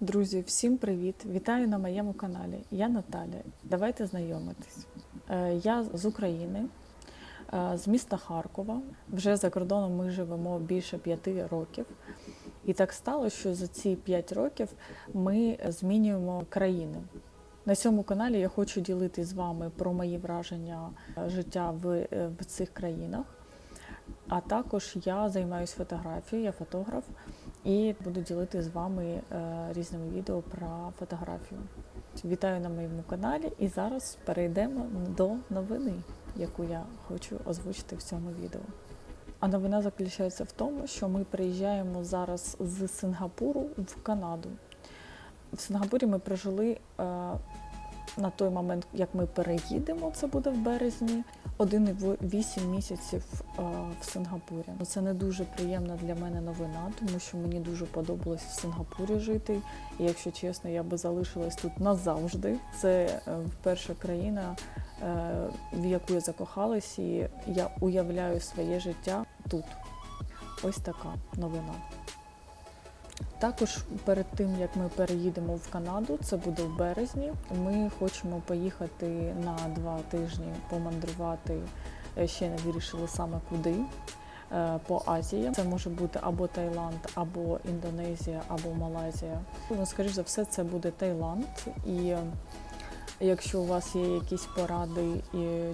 Друзі, всім привіт! Вітаю на моєму каналі. Я Наталя. Давайте знайомитись. Е, Я з України, е, з міста Харкова. Вже за кордоном ми живемо більше п'яти років. І так стало, що за ці п'ять років ми змінюємо країни. На цьому каналі я хочу ділитися з вами про мої враження е, життя в, в цих країнах. А також я займаюся фотографією, я фотограф і буду ділити з вами е, різними відео про фотографію. Вітаю на моєму каналі і зараз перейдемо до новини, яку я хочу озвучити в цьому відео. А новина заключається в тому, що ми приїжджаємо зараз з Сингапуру в Канаду. В Сингапурі ми прожили е, на той момент, як ми переїдемо, це буде в березні, 1,8 місяців е, в Сингапурі. Ну, Це не дуже приємна для мене новина, тому що мені дуже подобалось в Сингапурі жити. І якщо чесно, я би залишилась тут назавжди. Це е, перша країна, е, в яку я закохалась, і я уявляю своє життя тут. Ось така новина. Також перед тим як ми переїдемо в Канаду, це буде в березні. Ми хочемо поїхати на два тижні помандрувати. е, Ще не вирішили саме куди. е, По Азії це може бути або Таїланд, або Індонезія, або Малайзія. Ну, скоріш за все, це буде Таїланд. І е, якщо у вас є якісь поради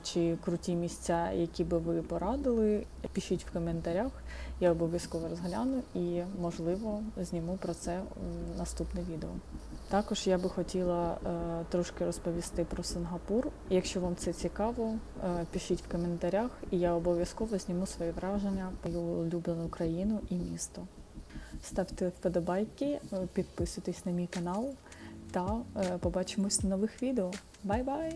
чи круті місця, які би ви порадили, пишіть в коментарях. Я обов'язково розгляну і, можливо, зніму про це наступне відео. Також я би хотіла е, трошки розповісти про Сингапур. Якщо вам це цікаво, е, пишіть в коментарях, і я обов'язково зніму свої враження про улюблену країну і місто. Ставте вподобайки, е, підписуйтесь на мій канал та е, побачимось на нових відео. Бай-бай!